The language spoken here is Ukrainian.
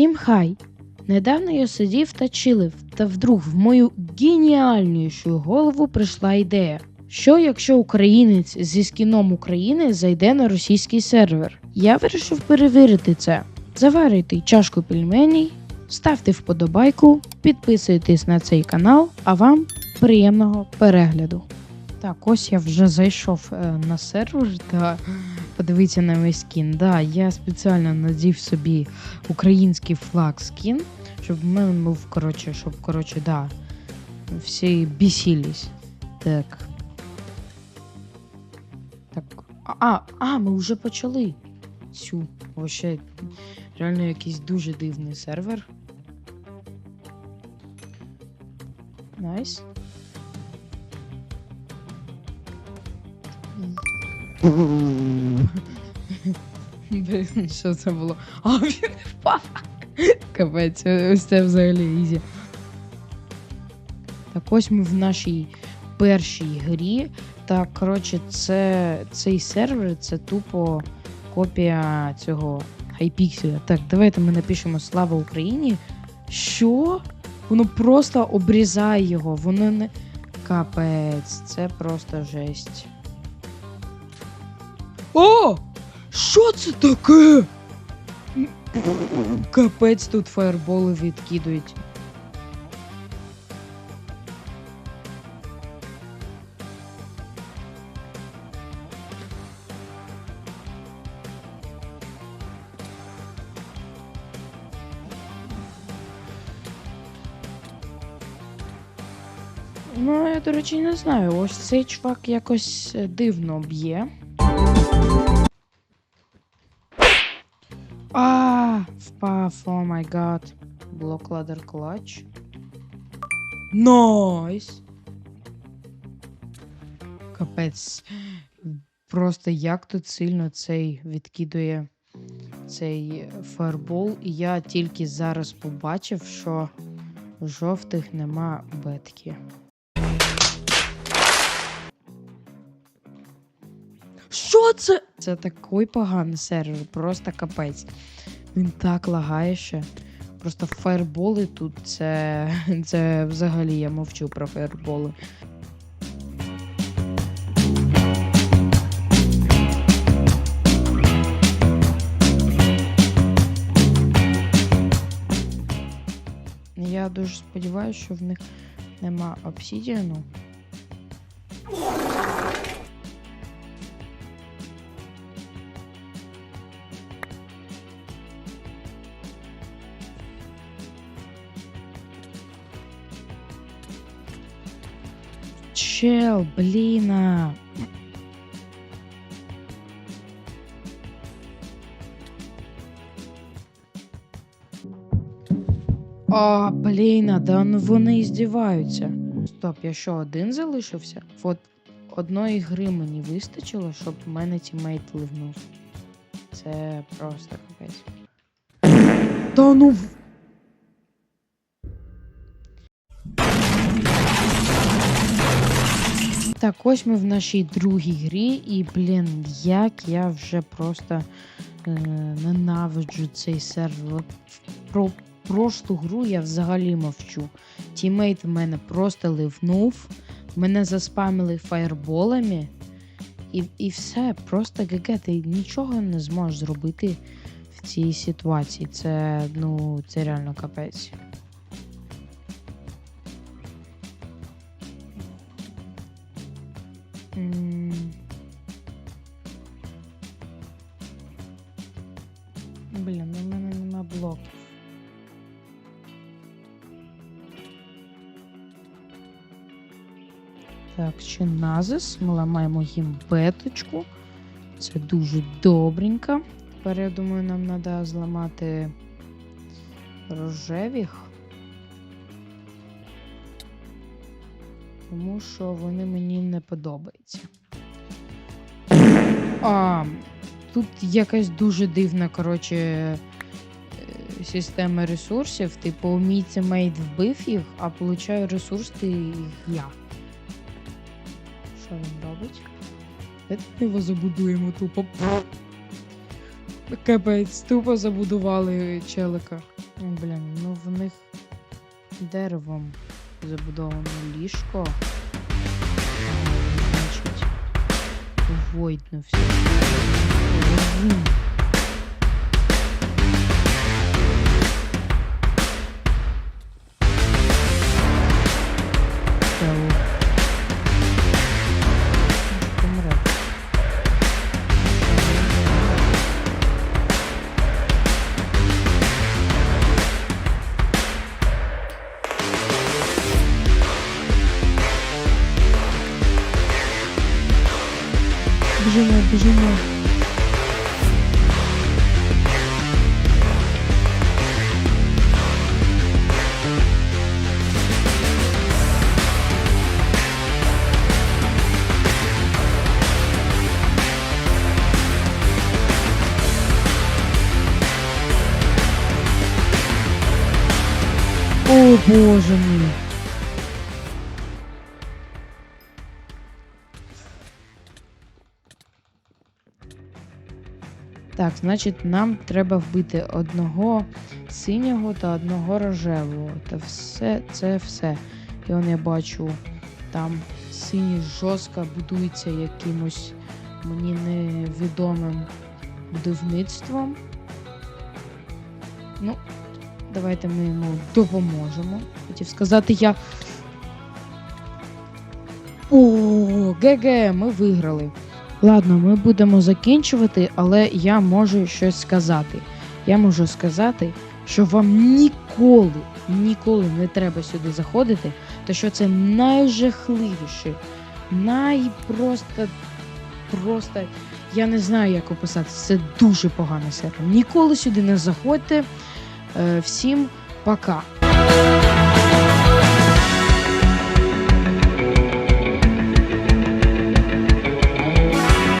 Всім хай! Недавно я сидів та чилив, та вдруг в мою геніальнішу голову прийшла ідея. Що якщо українець зі скіном України зайде на російський сервер? Я вирішив перевірити це. Заварюйте чашку пельменей, ставте вподобайку, підписуйтесь на цей канал, а вам приємного перегляду. Так, ось я вже зайшов е, на сервер та подивіться на мій скін. Да, я спеціально надів собі український флаг скін, щоб в мене був, коротше, щоб, коротше, да, всі бісілись. Так. Так. А, а, ми вже почали. Цю. Вообще, реально якийсь дуже дивний сервер. Найс. Блін, Що це було? А він впав. Капець, ось це взагалі ізі. Так ось ми в нашій першій грі. Так, коротше, це цей сервер це тупо копія цього хайпікселя. Так, давайте ми напишемо Слава Україні. Що? Воно просто обрізає його, воно не. Капець, це просто жесть. О! Що це таке? Капець тут фаерболи відкидують. Ну, я, до речі, не знаю. Ось цей чувак якось е, дивно б'є. Впав, о май гад. Блок ладер клач. Найс. Капець. Просто як тут сильно цей відкидує цей фаербол. І я тільки зараз побачив, що жовтих нема бетки. Що це? Це такий поганий сервер, просто капець. Він так лагає ще. Просто фаерболи тут це. Це взагалі я мовчу про фаерболи. Я дуже сподіваюся, що в них нема обсідіану. Чел, бліна. А, блін, да ну вони і здіваються. Стоп, я що, один залишився? От одної гри мені вистачило, щоб в мене тімейт ливнув. Це просто капець. Та ну. Так, ось ми в нашій другій грі, і, блін, як я вже просто е, ненавиджу цей сервер. Про прошлу гру я взагалі мовчу. Тімейт в мене просто ливнув, мене заспамили фаєрболами, і, і все, просто ГГ, ти нічого не зможеш зробити в цій ситуації. Це, ну, це реально капець. Блін, у мене нема блоків. Так, ще назис. Ми ламаємо їм беточку. Це дуже добренько. Тепер, я думаю, нам треба зламати рожевіх. Тому що вони мені не подобаються. А, тут якась дуже дивна, коротше, е, система ресурсів. Типу, мій тімейт вбив їх, а получаю ресурси я. Що він робить? Давайте його забудуємо тупо. Капець, тупо забудували челика. Блін, ну в них деревом забудовано ліжко. Значить, войдно все. Біжимо, біжимо. О, боже мій. Так, значить, нам треба вбити одного синього та одного рожевого. Та все це все. І я бачу, там синій жорстко будується якимось мені невідомим будівництвом. Ну, давайте ми йому допоможемо. Хотів сказати я. О, ГГ, ми виграли. Ладно, ми будемо закінчувати, але я можу щось сказати. Я можу сказати, що вам ніколи, ніколи не треба сюди заходити, та що це найжахливіше, найпросто, просто, я не знаю, як описати. Це дуже поганий сервер. Ніколи сюди не заходьте. Е, всім пока.